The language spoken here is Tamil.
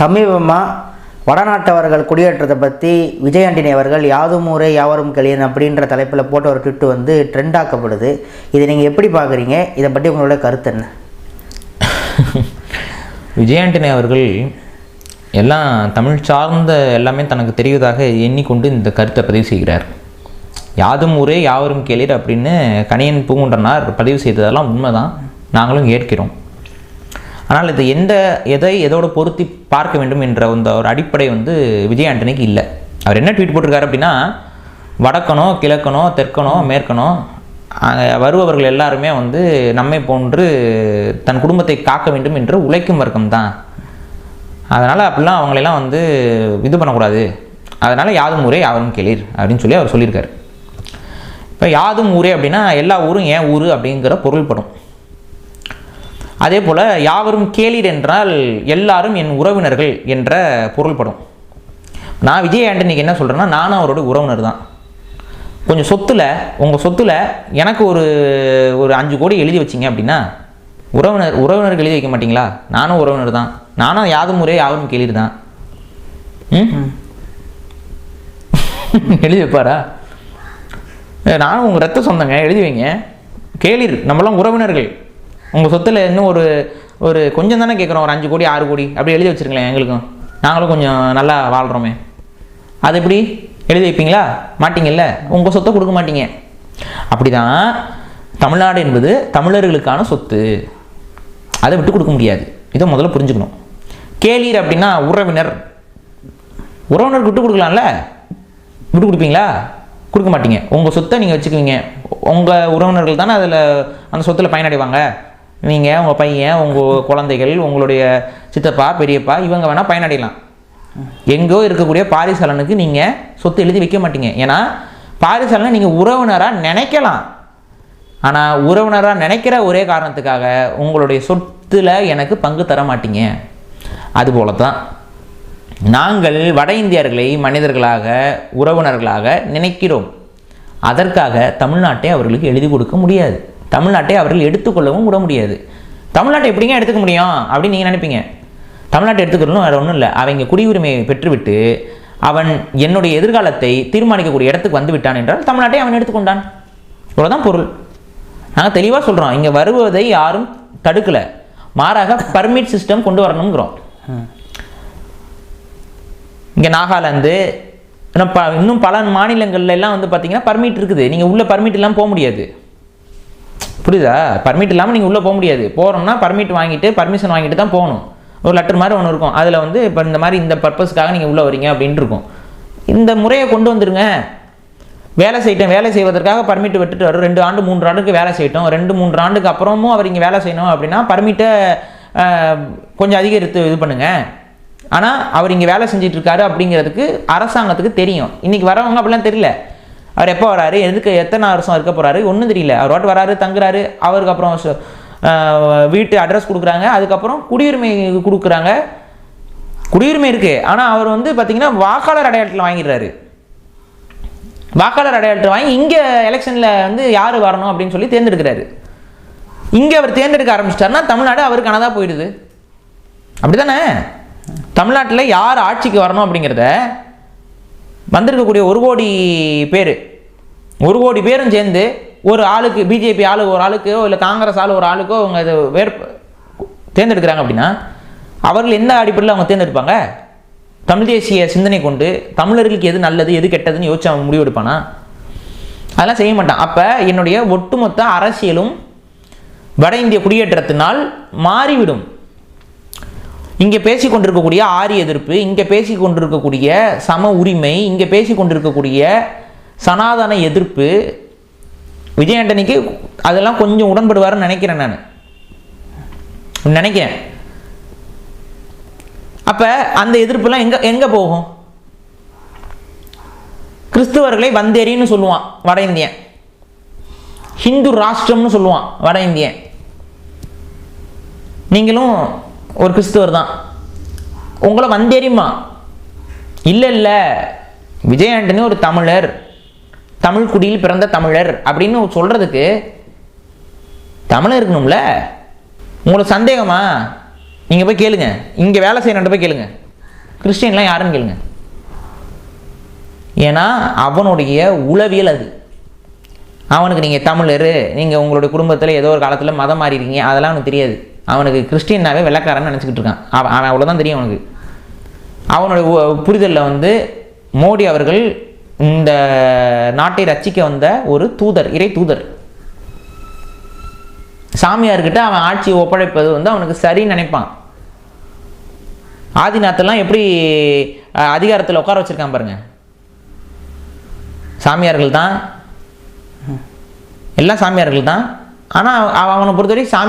சமீபமாக வடநாட்டவர்கள் குடியேற்றத்தை பற்றி விஜயாண்டினி அவர்கள் யாதும் ஊரே யாவரும் கலியன் அப்படின்ற தலைப்பில் போட்ட ஒரு ட்விட்டு வந்து ட்ரெண்டாக்கப்படுது இதை நீங்கள் எப்படி பார்க்குறீங்க இதை பற்றி உங்களோட கருத்து என்ன? விஜயாண்டினி அவர்கள் எல்லாம் தமிழ் சார்ந்த எல்லாமே தனக்கு தெரிவதாக எண்ணிக்கொண்டு இந்த கருத்தை பதிவு செய்கிறார். யாதும் ஊரே யாவரும் கேளீர் அப்படின்னு கணியன் பூங்குன்றனார் பதிவு செய்ததெல்லாம் உண்மைதான். நாங்களும் ஏற்கிறோம். ஆனால் இது எந்த எதை எதோட பொருத்தி பார்க்க வேண்டும் என்ற அந்த ஒரு அடிப்படை வந்து விஜய் ஆண்டனிக்கு இல்லை. அவர் என்ன ட்வீட் போட்டிருக்காரு அப்படின்னா வடக்கனோ கிழக்கனோ தெற்கனோ மேற்கனோ வருபவர்கள் எல்லாருமே வந்து நம்மை போன்று தன் குடும்பத்தை காக்க வேண்டும் என்று உழைக்கும் வர்க்கம் தான் அதனால் அப்படிலாம் அவங்களெல்லாம் வந்து இது பண்ணக்கூடாது. அதனால் யாதும் ஊரே யாவரும் கேளீர் அப்படின்னு சொல்லி அவர் சொல்லியிருக்காரு. இப்போ யாதும் ஊரே அப்படின்னா எல்லா ஊரும் ஏன் ஊர் அப்படிங்கிற பொருள்படும். அதே போல் யாவரும் கேளீர் என்றால் எல்லாரும் என் உறவினர்கள் என்ற பொருள்படும். நான் விஜய் ஆண்டனிக்கு என்ன சொல்கிறேன்னா நானும் அவரோட உறவினர் தான். கொஞ்சம் சொத்துல உங்கள் சொத்துல எனக்கு ஒரு ஒரு அஞ்சு கோடி எழுதி வச்சிங்க அப்படின்னா உறவினர் உறவினருக்கு எழுதி வைக்க மாட்டீங்களா? நானும் உறவினர் தான். நானும் யாதும் முறை யாவரும் கேளீர் தான். ம்? எழுதி வைப்பாரா? நானும் உங்கள் ரத்த சொந்தங்க எழுதி வைங்க. கேளீர் நம்மளாம் உறவினர்கள். உங்கள் சொத்தில் இன்னும் ஒரு ஒரு கொஞ்சம் தானே கேட்குறோம் ஒரு அஞ்சு கோடி ஆறு கோடி அப்படி எழுதி வச்சிருங்களேன் எங்களுக்கும். நாங்களும் கொஞ்சம் நல்லா வாழ்கிறோமே அது எப்படி? எழுதி வைப்பீங்களா? மாட்டிங்கல்ல? உங்கள் சொத்தை கொடுக்க மாட்டீங்க. அப்படிதான் தமிழ்நாடு என்பது தமிழர்களுக்கான சொத்து. அதை விட்டு கொடுக்க முடியாது. இதை முதல்ல புரிஞ்சுக்கணும். கேளீர் அப்படின்னா உறவினர். உறவினர் விட்டு கொடுக்கலாம்ல? விட்டு கொடுப்பீங்களா? கொடுக்க மாட்டீங்க. உங்கள் சொத்தை நீங்கள் வச்சுக்குவீங்க. உங்கள் உறவினர்கள் தானே அதில் அந்த சொத்தில் பயனடைவாங்க. நீங்கள் உங்கள் பையன் உங்கள் குழந்தைகள் உங்களுடைய சித்தப்பா பெரியப்பா இவங்க வேணால் பயனடையலாம். எங்கோ இருக்கக்கூடிய பாரிசலனுக்கு நீங்கள் சொத்து எழுதி வைக்க மாட்டீங்க. ஏன்னா பாரிசாலனை நீங்கள் உறவினராக நினைக்கலாம். ஆனால் உறவினராக நினைக்கிற ஒரே காரணத்துக்காக உங்களுடைய சொத்துல எனக்கு பங்கு தர மாட்டீங்க. அதுபோல தான் நாங்கள் வட இந்தியர்களை மனிதர்களாக உறவினர்களாக நினைக்கிறோம். அதற்காக தமிழ்நாட்டை அவர்களுக்கு எழுதி கொடுக்க முடியாது. தமிழ்நாட்டை அவர்கள் எடுத்துக்கொள்ளவும் விட முடியாது. தமிழ்நாட்டை எப்படிங்க எடுத்துக்க முடியும்? அப்படின்னு நீங்கள் நினைப்பீங்க. தமிழ்நாட்டை எடுத்துக்கிறதும் வேறு ஒன்றும் இல்லை. அவங்க குடியுரிமையை பெற்றுவிட்டு அவன் என்னுடைய எதிர்காலத்தை தீர்மானிக்கக்கூடிய இடத்துக்கு வந்து விட்டான் என்றால் தமிழ்நாட்டை அவன் எடுத்துக்கொண்டான். இவ்வளோதான் பொருள். நாங்கள் தெளிவாக சொல்கிறோம் இங்கே வருவதை யாரும் தடுக்கலை. மாறாக பர்மிட் சிஸ்டம் கொண்டு வரணுங்கிறோம் இங்கே நாகாலாந்து இன்னும் ப இன்னும் பல மாநிலங்கள்ல எல்லாம் வந்து பார்த்தீங்கன்னா பர்மிட் இருக்குது. நீங்கள் உள்ளே பர்மிட் இல்லாமல் போக முடியாது. புரியுதா? பர்மிட் இல்லாமல் நீங்கள் உள்ளே போக முடியாது. போகிறோம்னா பர்மிட் வாங்கிட்டு பர்மிஷன் வாங்கிட்டு தான் போகணும். ஒரு லெட்டர் மாதிரி ஒன்று இருக்கும். அதில் வந்து இப்போ இந்த மாதிரி இந்த பர்பஸ்க்காக நீங்கள் உள்ளே வரீங்க அப்படின்ட்டு இருக்கும். இந்த முறையை கொண்டு வந்துருங்க. வேலை செய்யட்டும். வேலை செய்வதற்காக பர்மிட் விட்டுட்டு வரும். ரெண்டு ஆண்டு மூன்று ஆண்டுக்கு வேலை செய்யட்டும். ரெண்டு மூன்று ஆண்டுக்கு அப்புறமும் அவர் இங்கே வேலை செய்யணும் அப்படின்னா பர்மிட்டை கொஞ்சம் அதிகரித்து இது பண்ணுங்க. ஆனால் அவர் இங்கே வேலை செஞ்சிட்ருக்காரு அப்படிங்கிறதுக்கு அரசாங்கத்துக்கு தெரியும். இன்றைக்கி வரவங்க அப்படிலாம் தெரியல. அவர் எப்போ வராரு? எதுக்கு எத்தனை வருஷம் இருக்க போகிறாரு ஒன்றும் தெரியல. அவர் வாட்டு வராரு தங்குறாரு. அவருக்கு அப்புறம் வீட்டு அட்ரஸ் கொடுக்குறாங்க. அதுக்கப்புறம் குடியுரிமை கொடுக்குறாங்க. குடியுரிமை இருக்குது ஆனால் அவர் வந்து பார்த்தீங்கன்னா வாக்காளர் அடையாளத்தில் வாங்கிடுறாரு. வாக்காளர் அடையாளத்தை வாங்கி இங்கே எலெக்ஷனில் வந்து யார் வரணும் அப்படின்னு சொல்லி தேர்ந்தெடுக்கிறாரு. இங்கே அவர் தேர்ந்தெடுக்க ஆரம்பிச்சிட்டாருன்னா தமிழ்நாடு அவருக்கானதாக போயிடுது. அப்படி தானே தமிழ்நாட்டில் யார் ஆட்சிக்கு வரணும் அப்படிங்கிறத வந்திருக்கக்கூடிய ஒரு கோடி பேர். ஒரு கோடி பேரும் சேர்ந்து ஒரு ஆளுக்கு பிஜேபி ஆளு ஒரு ஆளுக்கோ இல்லை காங்கிரஸ் ஆளு ஒரு ஆளுக்கோ அவங்க இது வேறு தேர்ந்தெடுக்கிறாங்க அப்படின்னா அவர்கள் எந்த அடிப்படையில் அவங்க தேர்ந்தெடுப்பாங்க? தமிழ் தேசிய சிந்தனை கொண்டு தமிழர்களுக்கு எது நல்லது எது கெட்டதுன்னு யோசிச்சு அவன் முடிவெடுப்பானா அதெல்லாம் செய்ய மாட்டான். அப்போ என்னுடைய ஒட்டுமொத்த அரசியலும் வட இந்திய குடியேற்றத்தினால் மாறிவிடும். இங்கே பேசி கொண்டிருக்கக்கூடிய ஆரிய எதிர்ப்பு இங்கே பேசி கொண்டிருக்கக்கூடிய சம உரிமை இங்கே பேசி கொண்டிருக்கக்கூடிய சனாதன எதிர்ப்பு விஜயாண்டனிக்கு அதெல்லாம் கொஞ்சம் உடன்படுவாருன்னு நினைக்கிறேன் நான். நினைக்கிறேன். அப்போ அந்த எதிர்ப்புலாம் எங்கே எங்கே போகும்? கிறிஸ்துவர்களை வந்தேரின்னு சொல்லுவான் வட இந்தியன். ஹிந்து ராஷ்டிரம்னு சொல்லுவான் வட இந்தியன். நீங்களும் ஒரு கிறிஸ்துவர் தான். உங்களை வந்தேரியுமா இல்லை இல்லை. விஜய் ஆண்டனி ஒரு தமிழர். தமிழ் குடியில் பிறந்த தமிழர் அப்படின்னு சொல்கிறதுக்கு தமிழர் இருக்கணும்ல? உங்களுக்கு சந்தேகமா? நீங்கள் போய் கேளுங்க. இங்கே வேலை செய்யணுன்ற போய் கேளுங்க. கிறிஸ்டின்லாம் யாருன்னு கேளுங்க. ஏன்னா அவனுடைய உளவியல் அது. அவனுக்கு நீங்கள் தமிழர் நீங்கள் உங்களுடைய குடும்பத்தில் ஏதோ ஒரு காலத்தில் மதம் மாறிடுங்க அதெல்லாம் அவனுக்கு தெரியாது. அவனுக்கு கிறிஸ்டியனாவே வெள்ளக்காரன்னு நினச்சிக்கிட்டு இருக்கான். அவன் அவன் அவ்வளோதான் தெரியும் அவனுக்கு. அவனுடைய புரிதலில் வந்து மோடி அவர்கள் இந்த நாட்டை ரட்சிக்க வந்த ஒரு தூதர் இறை தூதர். சாமியார்கிட்ட அவன் ஆட்சியை ஒப்படைப்பது வந்து அவனுக்கு சரின்னு நினைப்பான். ஆதிநாத்தெல்லாம் எப்படி அதிகாரத்தில் உட்கார வச்சிருக்கான் பாருங்க. சாமியார்கள் தான் எல்லாம் சாமியார்கள் தான் ஆனால் அவனை பொறுத்தவரைக்கும் சாமி